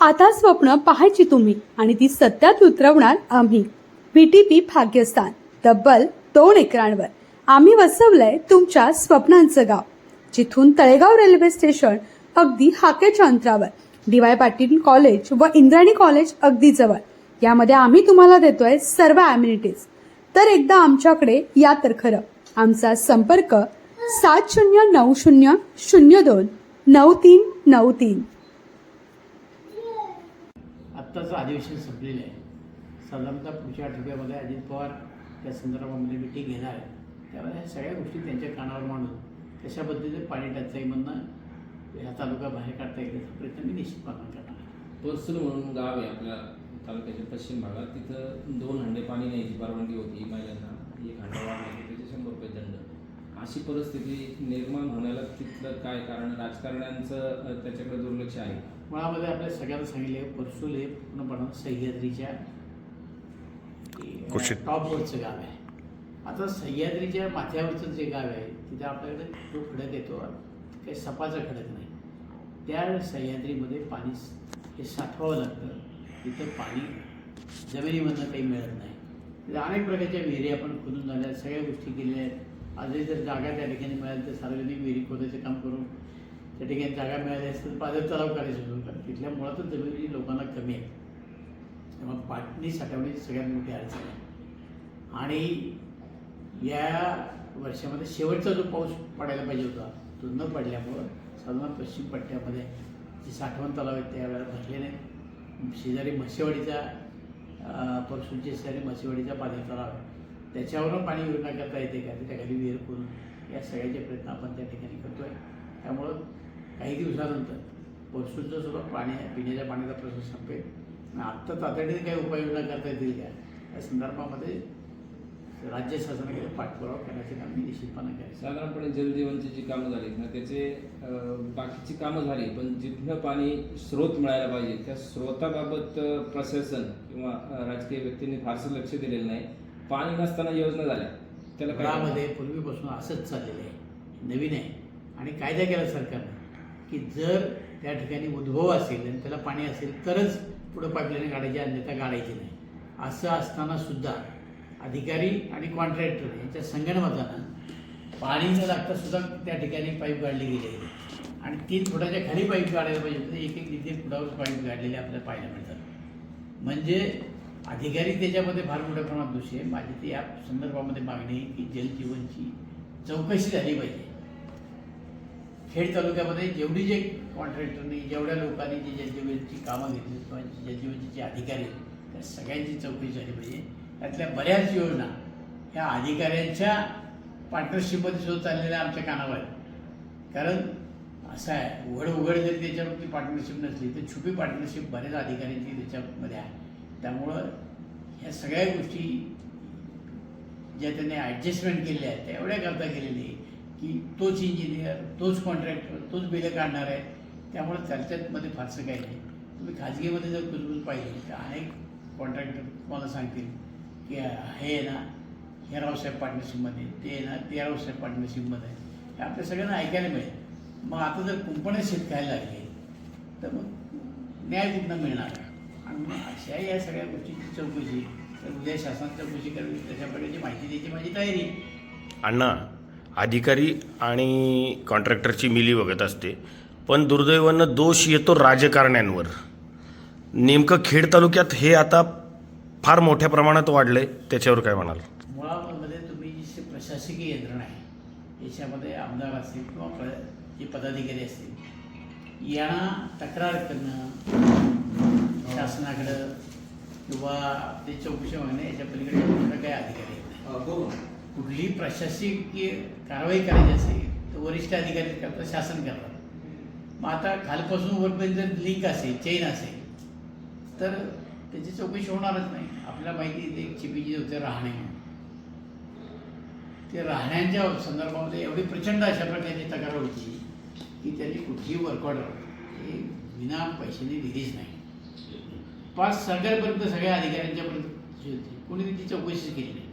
आता स्वप्न पाहायची तुम्ही आणि ती सत्यात उतरवणार आम्ही. व्हीटीपी भाग्यस्थान तब्बल दोन एकरांवर. आम्ही वसवलंय तुमच्या स्वप्नांचं गाव. जिथून तळेगाव रेल्वे स्टेशन अगदी हाकेच्या अंतरावर डी वाय पाटील कॉलेज व इंद्राणी कॉलेज अगदी जवळ. यामध्ये आम्ही तुम्हाला देतोय सर्व ॲम्युनिटीज तर एकदा आमच्याकडे या तर खरं. आमचा संपर्क सात शून्य नऊ शून्य शून्य दोन नऊ तीन नऊ तीन. आत्ताचं अधिवेशन संपलेलं आहे. साधारणतः पुढच्या आठवड्यामध्ये अजित पवार त्या संदर्भामध्ये मिटिंग घेणार आहे त्यामुळे ह्या सगळ्या गोष्टी त्यांच्या कानावर मांडून कशा पद्धतीने पाणी टंचाईमधनं ह्या तालुका बाहेर काढता येईल याचा प्रयत्न मी निश्चितपणे करणार आहे. म्हणून गाव आहे आपल्या तालुक्याच्या पश्चिम भागात. तिथं दोन हंडे पाणी न्यायची परवानगी होती महिलांना. एक हंडा वाढण्याची त्याचे शंभर रुपये दंड. अशी परिस्थिती निर्माण होण्याला तिथलं काय कारण? राजकारण्यांचं त्याच्याकडे दुर्लक्ष आहे. मुळामध्ये आपल्या सगळ्यांना सांगितले परसूल हे पूर्णपणे सह्याद्रीच्या. टॉपवरचं गाव आहे. आता सह्याद्रीच्या माथ्यावरचं जे गाव आहे तिथे आपल्याकडे जो खडक येतो. काही सपाचा खडक नाही. त्या सह्याद्रीमध्ये पाणी हे साठवावं लागतं. तिथं पाणी जमिनीमधनं काही मिळत नाही. तिथे अनेक प्रकारच्या विहिरी आपण खोदून झाल्या सगळ्या गोष्टी केलेल्या आहेत. आजही जर जागा त्या ठिकाणी मिळाली तर सार्वजनिक विहिरी खोदायचं काम त्या ठिकाणी जागा मिळाली असतील तर पाझर तलाव करायचं सुरू कारण तिथल्या मुळातच जमिनी लोकांना कमी आहे. त्यामुळे पाटणी साठवणी सगळ्यात मोठी अडचण आहे. आणि या वर्षामध्ये शेवटचा जो पाऊस पडायला पाहिजे होता तो न पडल्यामुळं साधारण पश्चिम पट्ट्यामध्ये जे साठवण तलाव आहेत त्यावेळेला भरले नाही शेजारी म्हसेवाडीचा परसूनच्या शेजारी म्हसेवाडीचा पाणी तलाव आहे. त्याच्यावरून पाणी योजना करता येते का? त्याच्या घरी विहीर करून या सगळ्याचे प्रयत्न आपण त्या ठिकाणी करतो आहे त्यामुळं काही दिवसानंतर. परसूनचं सुद्धा पाणी पिण्याच्या पाण्याचा प्रश्न संपेल. आणि आत्ता तातडीने काही उपाययोजना करता येतील का? या संदर्भामध्ये राज्य शासनाकडे पाठपुरावा करण्याचे काम मी निश्चितपणे करेन. साधारणपणे जलजीवनची जी कामं झाली ना त्याचे बाकीची कामं झाली पण जिथनं पाणी स्रोत मिळायला पाहिजे त्या स्रोताबाबत प्रशासन किंवा राजकीय व्यक्तींनी फारसं लक्ष दिलेलं नाही. पाणी नसताना योजना झाल्या. त्याला काय घरामध्ये पूर्वीपासून असंच चाललेलं आहे. नवीन आहे. आणि कायदा केला सरकारने. की जर त्या ठिकाणी उद्भव असेल आणि त्याला पाणी असेल तरच पुढं पाईपलाईन काढायची अन्यथा काढायची नाही. असं असताना सुद्धा अधिकारी आणि कॉन्ट्रॅक्टर यांच्या संगणमतानं पाणी न लागता सुद्धा त्या ठिकाणी पाईप काढली गेली. आहे आणि तीन फुटाच्या खाली पाईप काढायला पाहिजे होते एक एक तिथे फुटावर पाईप काढलेले आपल्याला पाहायला मिळतात. म्हणजे अधिकारी त्याच्यामध्ये फार मोठ्या प्रमाणात दोषी आहे माझी ती या संदर्भामध्ये मागणी आहे की जलजीवनची चौकशी झाली पाहिजे. खेड तालुक्यामध्ये जेवढी जे कॉन्ट्रॅक्टरनी जेवढ्या लोकांनी जी जलजीवनची कामं घेतली किंवा जलजीवनचे जे अधिकारी त्या सगळ्यांची चौकशी झाली पाहिजे. त्यातल्या बऱ्याच योजना ह्या अधिकाऱ्यांच्या पार्टनरशिपमध्ये सुद्धा चाललेल्या आमच्या कानावर आहेत. कारण असं आहे उघड उघड जरी त्याच्यावरती पार्टनरशिप नसली तर छुपी पार्टनरशिप बऱ्याच अधिकाऱ्यांची त्याच्यामध्ये आहे. त्यामुळं ह्या सगळ्या गोष्टी ज्या त्यांनी ॲडजस्टमेंट केलेल्या आहेत त्या एवढ्या करता केलेली आहे की तोच इंजिनियर तोच कॉन्ट्रॅक्टर तोच बिलं काढणार आहे. त्यामुळे त्याच्यामध्ये फारसं काही नाही. तुम्ही खाजगीमध्ये जर कुजबूज पाहिली तर अनेक कॉन्ट्रॅक्टर तुम्हाला सांगतील की हे आहे ना हे रावसाहेब पार्टनरशिपमध्ये ते आहे ना ते रावसाहेब पार्टनरशिपमध्ये हे आपल्या सगळ्यांना ऐकायला मिळेल. मग आता जर कुंपणे शेतकऱ्याला लागले तर मग न्याय कुठनं मिळणार? आणि मग अशा या सगळ्या गोष्टीची चौकशी तर उद्या शासन चौकशी करावी त्याच्या प्रकारची माहिती द्यायची माझी तयारी अण्णा अधिकारी आणि कॉन्ट्रॅक्टरची मिली बघत असते. पण दुर्दैवानं दोष येतो राजकारण्यांवर. नेमकं खेड तालुक्यात हे आता फार मोठ्या प्रमाणात वाढलंय. त्याच्यावर काय म्हणाल? मुळामध्ये तुम्ही जी प्रशासकीय यंत्रणा आहे याच्यामध्ये आमदार असतील किंवा जे पदाधिकारी असतील यांना तक्रार करणं शासनाकडं किंवा ते चौकशी मागणे याच्या पलीकडे काही अधिकारी येत नाही कुठलीही प्रशासकीय कारवाई करायची असेल तर वरिष्ठ अधिकारी करतात शासन करतात. मग आता खालपासून वरपर्यंत जर लिंक असेल चेन असेल तर त्याची चौकशी होणारच नाही. आपल्याला माहिती ते एक चिपीजी होते राहणे म्हणून. ते राहण्यांच्या संदर्भामध्ये एवढी प्रचंड अशा प्रकारची तक्रार होती की त्यांनी कुठलीही वर्कऑर्डर हे विना पैशाने दिलीच नाही. पाच सरकारपर्यंत सगळ्या अधिकाऱ्यांच्यापर्यंत होती कोणी त्याची चौकशी केली नाही.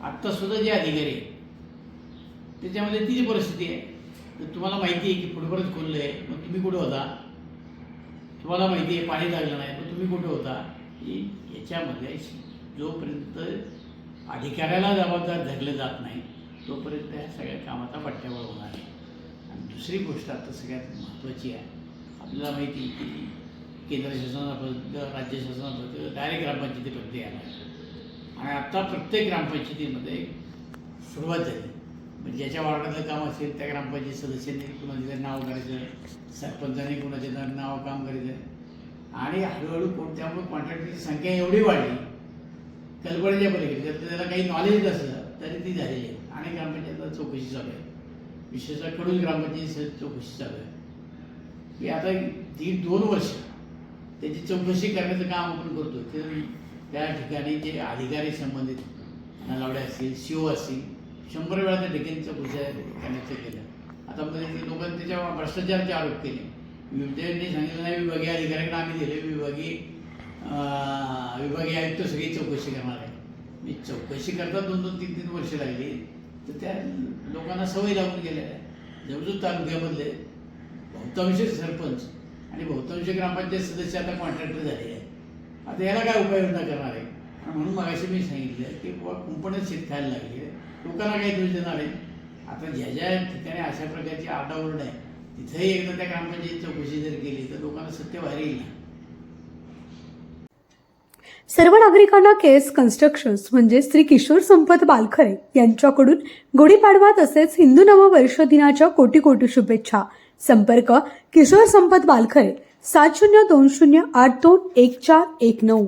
आत्तासुद्धा जे अधिकारी आहेत त्याच्यामध्ये ती जी परिस्थिती आहे तर तुम्हाला माहिती आहे की फुटबॉलच खोललं आहे? मग तुम्ही कुठं होता? तुम्हाला माहिती आहे पाणी लागलं नाही मग तुम्ही कुठे होता? की याच्यामध्ये जोपर्यंत अधिकाऱ्याला जबाबदार धरलं जात नाही तोपर्यंत ह्या सगळ्या कामाचा पट्ट्यावर होणार आहे आणि दुसरी गोष्ट आता सगळ्यात महत्त्वाची आहे आपल्याला माहिती आहे की केंद्र शासनापर्यंत राज्य शासनापर्यंत डायरेक्ट ग्रामपंचायतीपर्यंत यायला आणि आत्ता प्रत्येक ग्रामपंचायतीमध्ये सुरुवात झाली. म्हणजे ज्याच्या वार्डातलं काम असेल त्या ग्रामपंचायत सदस्यांनी कुणाचं नाव करायचं सरपंचांनी कुणाचे नाव काम करायचं. आणि हळूहळू कोण त्यामुळे कॉन्ट्रॅक्टरची संख्या एवढी वाढली कल्पनेच्या पलीकडे. जर त्याला काही नॉलेज नसलं तरी ती झालेली आहे. आणि ग्रामपंचायतीला चौकशी चालू आहे. विशेषतः कडून ग्रामपंचायत चौकशी चालू आहे. की आता ती दोन वर्ष त्याची चौकशी करण्याचं काम आपण करतो ते त्या ठिकाणी जे अधिकारी संबंधित नलावडे असतील शिव असतील शंभर वेळा त्या ठिकाणी चौकशी करण्याचं केलं. आता मध्ये ते लोकांनी त्याच्यावर भ्रष्टाचाराचे आरोप केले विद्यार्थ्यांनी सांगितलं नाही विभागीय अधिकाऱ्यांना आम्ही दिले विभागीय विभागीय आयुक्त सगळी चौकशी करणार आहे. मी चौकशी करता दोन दोन तीन तीन वर्ष लागली तर त्या लोकांना सवय लागून गेल्या. आहे जवळजवळ तालुक्यामधले बहुतांश सरपंच आणि बहुतांश ग्रामपंचायत सदस्य आता कॉन्ट्रॅक्टर झाले आहे आता याला काय उपाययोजना करणार आहे? म्हणून मगाशी मी सांगितलं की बुवा कुंपणच शेत खायला लागली आहे लोकांना काही दोष देणार आहे आता ज्या ज्या ठिकाणी अशा प्रकारची आरडाओरड आहे तिथेही एकदा त्या ग्रामपंचायत चौकशी जर केली तर लोकांना सत्य बाहेर येईल ना? सर्व नागरिकांना केस कन्स्ट्रक्शन्स म्हणजे श्री किशोर संपत बालखरे यांच्याकडून गुढीपाडवा तसेच हिंदू नववर्ष दिनाच्या कोटी कोटी शुभेच्छा. संपर्क किशोर संपत बालखरे सात शून्य दोन शून्य आठ दोन एक चार एक नऊ.